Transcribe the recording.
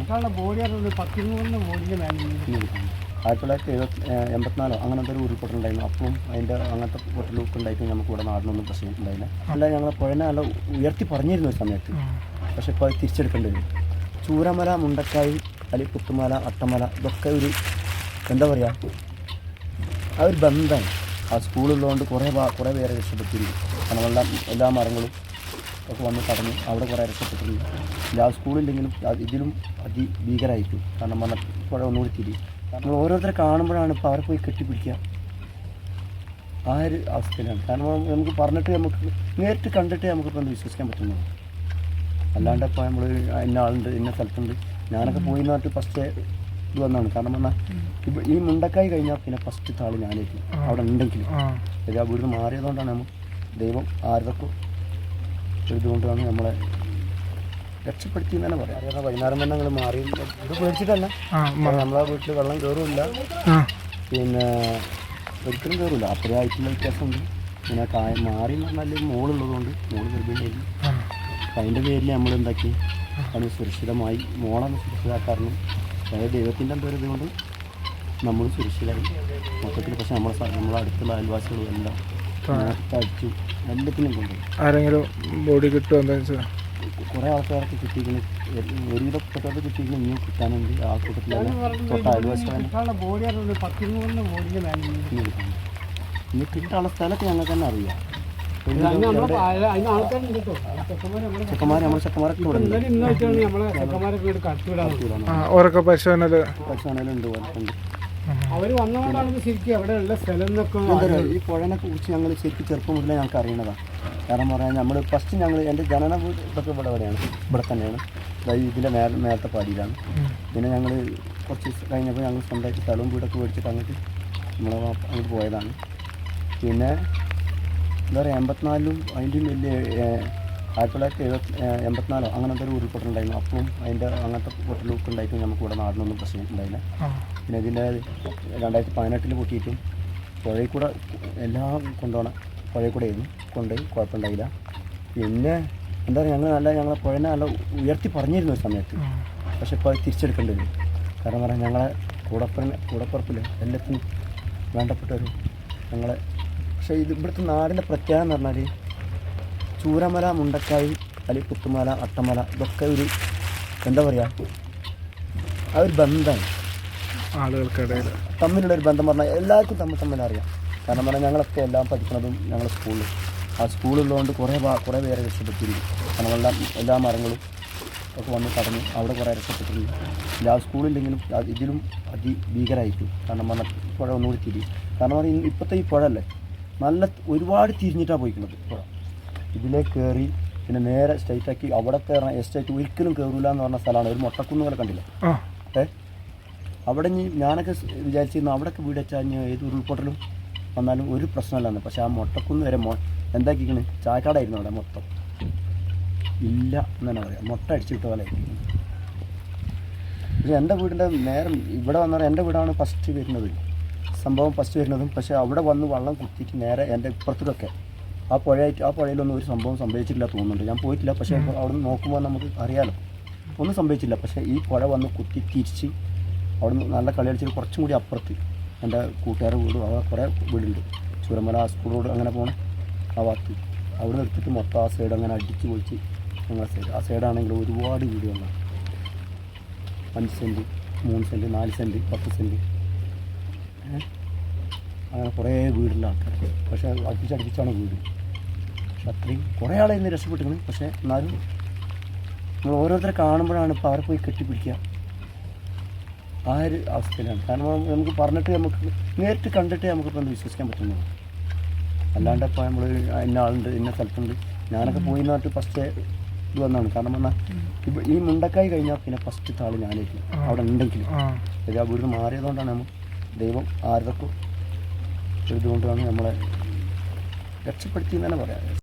കിട്ടാനുള്ള ബോഡി പത്തിരുന്നൂറിന് ബോഡിന്റെ മേലെ. ആയിരത്തി തൊള്ളായിരത്തി എഴുപത്തി എൺപത്തിനാലോ അങ്ങനത്തെ ഒരു ഉരുൾപൊട്ടുണ്ടായിരുന്നു അപ്പം അതിന്റെ അങ്ങനത്തെ പൊട്ടലൊക്കെ ഉണ്ടായിട്ട് നമുക്ക് ഇവിടെ നാടിനൊന്നും പ്രശ്നം ഉണ്ടായില്ല. അല്ല ഞങ്ങൾ പുഴനെ നല്ല ഉയർത്തി പറഞ്ഞിരുന്ന ഒരു സമയത്ത്. പക്ഷെ ഇപ്പോൾ അത് തിരിച്ചെടുക്കേണ്ടി വരും. ചൂരമല മുണ്ടക്കായി അല്ലെങ്കിൽ പുത്തുമല അട്ടമല ഇതൊക്കെ ഒരു എന്താ പറയുക ആ ഒരു ബന്ധമാണ് ആ സ്കൂളുള്ളതുകൊണ്ട് കുറേ കുറേ പേരെ രക്ഷപ്പെട്ടിരിക്കും കാരണം എല്ലാ എല്ലാ മരങ്ങളും ഒക്കെ വന്ന് കടന്ന് അവിടെ കുറേ രക്ഷപ്പെട്ടിട്ടുണ്ട് ആ സ്കൂളില്ലെങ്കിലും ഇതിലും അതിഭീകരമായിരിക്കും കാരണം വന്ന പുഴ ഒന്നുകൂടി തിരി. നമ്മൾ ഓരോരുത്തരെ കാണുമ്പോഴാണ് ഇപ്പോൾ അവരെ പോയി കെട്ടിപ്പിടിക്കുക. ആ ഒരു അവസ്ഥയിലാണ്. കാരണം നമുക്ക് പറഞ്ഞിട്ട് നമുക്ക് നേരിട്ട് കണ്ടിട്ട് നമുക്കിപ്പോൾ ഒന്ന് വിശ്വസിക്കാൻ പറ്റുന്നു അല്ലാണ്ട് ഇപ്പോൾ നമ്മൾ ഇന്ന ആളുണ്ട് ഇന്ന സ്ഥലത്തുണ്ട്. ഞാനൊക്കെ പോയി എന്ന് പറഞ്ഞിട്ട് ഫസ്റ്റ് ഇത് വന്നതാണ്. കാരണം പറഞ്ഞാൽ ഇപ്പം ഈ മുണ്ടക്കായി കഴിഞ്ഞാൽ പിന്നെ ഫസ്റ്റ് താൾ ഞാനേക്കും അവിടെ ഉണ്ടെങ്കിലും. ഇത് അവിടുന്ന് മാറിയതുകൊണ്ടാണ് നമ്മൾ ദൈവം ആരതൊക്കെ ഇതുകൊണ്ടാണ് നമ്മളെ രക്ഷപ്പെടുത്തി എന്ന് തന്നെ പറയാം. കാരണം വൈകുന്നേരം തന്നെ ഞങ്ങൾ മാറി. ഇത് പേടിച്ചിട്ടല്ല. നമ്മളെ വീട്ടിൽ വെള്ളം കയറില്ല പിന്നെ ഒരിക്കലും കയറില്ല അത്രയും ആയിട്ടുള്ള വ്യത്യാസമുണ്ട്. പിന്നെ കായ മാറി എന്ന് പറഞ്ഞാൽ മോളുള്ളതുകൊണ്ട് മോൾ ഗർഭിണിയായിരുന്നു അപ്പം അതിന്റെ പേരിൽ നമ്മൾ എന്താക്കി? അത് സുരക്ഷിതമായി മോളാണ് സുരക്ഷിതാക്കാരണം അതായത് ദൈവത്തിന്റെ എന്തോ ഇതുകൊണ്ട് നമ്മൾ സുരക്ഷിതമായി മൊത്തത്തിൽ പക്ഷേ നമ്മളെ നമ്മളെ അടുത്തുള്ള അയൽവാസികളും എല്ലാം അടിച്ചു എല്ലാത്തിനും കൊണ്ടുപോയി ആരെങ്കിലും ബോഡി കിട്ടുമോ എന്താ വെച്ചാൽ കുറേ ആൾക്കാർക്ക് കിട്ടിയിരിക്കുന്നു ഒരുവിധപ്പെട്ടത് കിട്ടിയിരിക്കുന്നു ഇനിയും കിട്ടാനുണ്ട്. ആ കൂട്ടത്തിൽ തൊട്ട് ഇനി കിട്ടാനുള്ള സ്ഥലത്ത് ഞങ്ങൾക്ക് തന്നെ അറിയാം. അതിന് നമ്മൾ ചെക്കന്മാരൊക്കെ ഉണ്ട് അവർ വന്നതുകൊണ്ടാണ് ശരിക്കും അവിടെയുള്ള സ്ഥലം എന്നൊക്കെ ഈ പുഴനെ കുറിച്ച് ഞങ്ങൾ ശരിക്കും ചെറുപ്പം മുതലേ ഞങ്ങൾക്ക് അറിയണതാണ് കാരണം പറയാൻ നമ്മൾ ഫസ്റ്റ് ഞങ്ങൾ എന്റെ ജനന ഇതൊക്കെ ഇവിടെ എവിടെയാണ് ഇവിടെ തന്നെയാണ്. ഇതിന്റെ മേൽ മേലത്തെ പാടിയിലാണ്. പിന്നെ ഞങ്ങൾ കുറച്ച് കഴിഞ്ഞപ്പോൾ ഞങ്ങൾ സ്വന്തമായിട്ട് സ്ഥലവും വീടൊക്കെ മേടിച്ചിട്ട് അങ്ങോട്ട് നമ്മൾ അങ്ങോട്ട് പോയതാണ്. പിന്നെ എന്താ പറയുക എൺപത്തിനാലിലും അതിന്റെയും വലിയ ആയിരത്തി തൊള്ളായിരത്തി എഴുപത്തി എൺപത്തിനാലോ അങ്ങനത്തെ ഒരു ഉരുൾപൊട്ടലുണ്ടായിരുന്നു അപ്പോഴും അതിന്റെ അങ്ങനത്തെ പൊട്ടലൊക്കെ ഉണ്ടായിട്ടും നമുക്ക് ഇവിടെ നാടിനൊന്നും പ്രശ്നം ഉണ്ടായില്ല പിന്നെ ഇതിന്റെ രണ്ടായിരത്തി പതിനെട്ടിൽ പൊട്ടിയിട്ടും പുഴയിൽ കൂടെ എല്ലാം കൊണ്ടുപോകണം. പുഴയിൽ കൂടെ ആയിരുന്നു കൊണ്ടുപോയി കുഴപ്പമുണ്ടായില്ല. പിന്നെ എന്താ പറയുക ഞങ്ങൾ നല്ല ഞങ്ങളെ പുഴനെ നല്ല ഉയർത്തി പറഞ്ഞിരുന്നു ഒരു സമയത്ത്. പക്ഷെ ഇപ്പോൾ അത് തിരിച്ചെടുക്കേണ്ടി വരും. കാരണം പറയാം ഞങ്ങളെ കൂടപ്പുറന് കൂടപ്പുറപ്പിൽ എല്ലാത്തിനും വേണ്ടപ്പെട്ടൊരു ഞങ്ങളെ പക്ഷേ ഇത് ഇവിടുത്തെ നാടിന്റെ പ്രത്യേകത എന്ന് പറഞ്ഞാൽ ചൂരമല മുണ്ടക്കായി അല്ലെങ്കിൽ പുത്തുമല അട്ടമല ഇതൊക്കെ ഒരു എന്താ പറയുക ആ ഒരു ബന്ധമാണ് ആളുകൾക്കിടയിൽ. തമ്മിലുള്ള ഒരു ബന്ധം പറഞ്ഞാൽ എല്ലാവർക്കും തമ്മിൽ തമ്മിൽ അറിയാം. കാരണം പറഞ്ഞാൽ ഞങ്ങളൊക്കെ എല്ലാം പഠിക്കുന്നതും ഞങ്ങൾ സ്കൂളിൽ. ആ സ്കൂളുള്ളതുകൊണ്ട് കുറേ കുറേ പേരെ രക്ഷപ്പെട്ടിരിക്കും കാരണം എല്ലാ എല്ലാ മരങ്ങളും ഒക്കെ വന്ന് കടന്നു അവിടെ കുറേ രക്ഷപ്പെട്ടിട്ടുണ്ട് ഇല്ല ആ സ്കൂളില്ലെങ്കിലും അത് ഇതിലും അതിഭീകരമായിരിക്കും കാരണം പറഞ്ഞാൽ പുഴ ഒന്നുകൂടി തിരി കാരണം പറഞ്ഞാൽ ഇപ്പോഴത്തെ ഈ പുഴ അല്ലേ നല്ല ഒരുപാട് തിരിഞ്ഞിട്ടാണ് പോയിക്കുന്നത് പുഴ. ഇതിലേക്ക് കയറി പിന്നെ നേരെ സ്ട്രൈറ്റാക്കി അവിടെ കയറണം എസ്റ്റേറ്റ് ഒരിക്കലും കയറൂല എന്ന് പറഞ്ഞ സ്ഥലമാണ്. ഒരു മൊട്ടക്കുന്ന് പോലെ കണ്ടില്ല ഏ? അവിടെ ഇനി ഞാനൊക്കെ വിചാരിച്ചിരുന്നു അവിടെയൊക്കെ വീട് വെച്ചാൽ ഏത് ഉരുൾപൊട്ടലും വന്നാലും ഒരു പ്രശ്നമല്ലെന്ന്. പക്ഷെ ആ മൊട്ടക്കുന്ന് വരെ മൊ എന്താക്കിക്കണ്? ചായക്കാടായിരുന്നു അവിടെ മൊത്തം. ഇല്ല എന്ന് തന്നെ പറയാം മുട്ട അടിച്ചു വിട്ട പോലെ. പക്ഷെ എന്റെ വീടിന്റെ നേരം ഇവിടെ വന്നാൽ എന്റെ വീടാണ് ഫസ്റ്റ് വരുന്നത്. സംഭവം ഫസ്റ്റ് വരുന്നതും പക്ഷേ അവിടെ വന്ന് വള്ളം കുത്തിയിട്ട് നേരെ എന്റെ ഇപ്പുറത്തൊക്കെ ആ പുഴ ആ പുഴയിലൊന്നും ഒരു സംഭവം സംഭവിച്ചിട്ടില്ല തോന്നുന്നുണ്ട്. ഞാൻ പോയിട്ടില്ല. പക്ഷേ അവിടെ നിന്ന് നോക്കുമ്പോൾ നമുക്ക് അറിയാലോ. ഒന്നും സംഭവിച്ചില്ല. പക്ഷേ ഈ പുഴ വന്ന് കുത്തി തിരിച്ച് അവിടെ നിന്ന് നല്ല കളി കളിച്ചിട്ട് കുറച്ചും കൂടി അപ്പുറത്ത് എന്റെ കൂട്ടുകാരുടെ വീടും അവിടെ കുറേ വീടുണ്ട്. ചുരമല സ്കൂളോട് സ്കൂൾ റോഡ് അങ്ങനെ പോകണം ആ ഭാഗത്ത്. അവിടെ നിർത്തിയിട്ട് മൊത്തം ആ സൈഡ് അങ്ങനെ അടിച്ച് പൊളിച്ച് ഞങ്ങളെ സൈഡ് ആ സൈഡാണെങ്കിൽ ഒരുപാട് വീടുകളാണ് അഞ്ച് സെന്റ് മൂന്ന് സെന്റ് നാല് സെന്റ് പത്ത് സെന്റ്? അങ്ങനെ കുറേ വീടുള്ള ആൾക്കാർ പക്ഷേ അടുപ്പിച്ചടുപ്പിച്ചാണ് വീട്. പക്ഷെ അത്രയും കുറേ ആളെ ഇന്ന് രക്ഷപ്പെട്ടിരുന്നു പക്ഷേ എന്നാലും നമ്മൾ ഓരോരുത്തരെ കാണുമ്പോഴാണ് ഇപ്പോൾ അവരെ പോയി കെട്ടിപ്പിടിക്കുക. ആ ഒരു അവസ്ഥയിലാണ്. കാരണം നമുക്ക് പറഞ്ഞിട്ട് നമുക്ക് നേരിട്ട് കണ്ടിട്ട് നമുക്കിപ്പോൾ ഒന്ന് വിശ്വസിക്കാൻ പറ്റുന്നത് അല്ലാണ്ട് ഇപ്പോൾ നമ്മൾ ഇന്ന ആളുണ്ട് ഇന്ന സ്ഥലത്തുണ്ട്. ഞാനൊക്കെ പോയി എന്ന് പറഞ്ഞിട്ട് ഫസ്റ്റ് ഇത് വന്നതാണ് കാരണം പറഞ്ഞാൽ ഇപ്പം ഈ മുണ്ടക്കായി കഴിഞ്ഞാൽ പിന്നെ ഫസ്റ്റ് താൾ ഞാനായിരിക്കും. അവിടെ ഉണ്ടെങ്കിലും. ആ. വീട് മാറിയതുകൊണ്ടാണ് നമ്മൾ ദൈവം ആരതൊക്കെ ഇതുകൊണ്ടാണ് നമ്മളെ രക്ഷപ്പെടുത്തി എന്ന് തന്നെ പറയാം.